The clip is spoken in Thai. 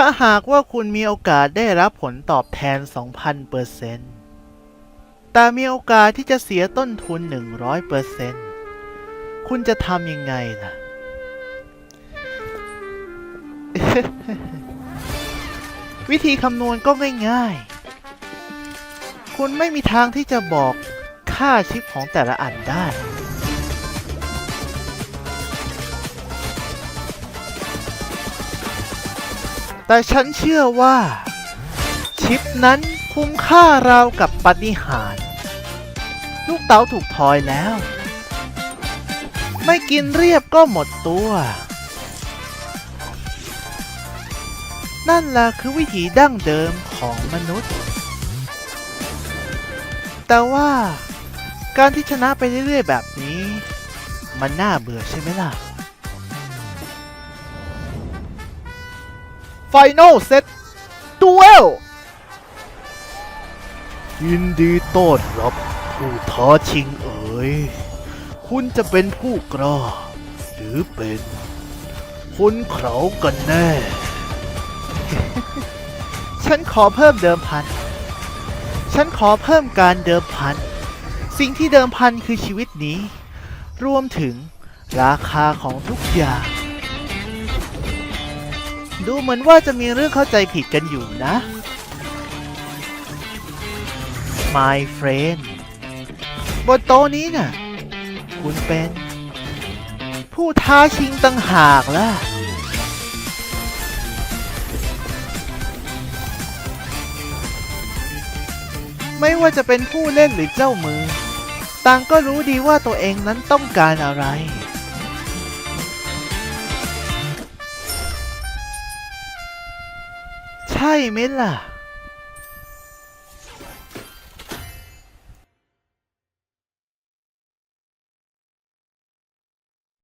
ถ้าหากว่าคุณมีโอกาสได้รับผลตอบแทน 2,000เปอร์เซนต์แต่มีโอกาสที่จะเสียต้นทุน 100เปอร์เซนต์คุณจะทำยังไงล่ะ วิธีคำนวณก็ง่ายๆ คุณไม่มีทางที่จะบอกค่าชิปของแต่ละอันได้ แต่ฉันเชื่อว่า ชิปนั้นคุ้มค่าราวกับปาฏิหารย์ลูกเต๋าถูกทอยแล้ว ไม่กินเรียบก็หมดตัว นั่นล่ะคือวิถีดั้งเดิมของมนุษย์ แต่ว่าการที่ชนะไปเรื่อยๆแบบนี้ มันน่าเบื่อใช่ไหมล่ะ Final Set Duel ยินดีต้อนรับผู้ท้าชิงเอ๋ย คุณจะเป็นผู้กล้า หรือเป็นคนเขากันแน่ ฉันขอเพิ่มเดิมพัน ฉันขอเพิ่มการเดิมพัน สิ่งที่เดิมพันคือชีวิตนี้ รวมถึงราคาของทุกอย่าง ดูเหมือนว่าจะมีเรื่องเข้าใจผิดกันอยู่นะ My friend บนโต๊ะนี้น่ะ คุณเป็น ผู้ท้าชิงต่างหากล่ะ ไม่ว่าจะเป็นผู้เล่นหรือเจ้ามือ ต่างก็รู้ดีว่าตัวเองนั้นต้องการอะไร ใช่ไหมล่ะ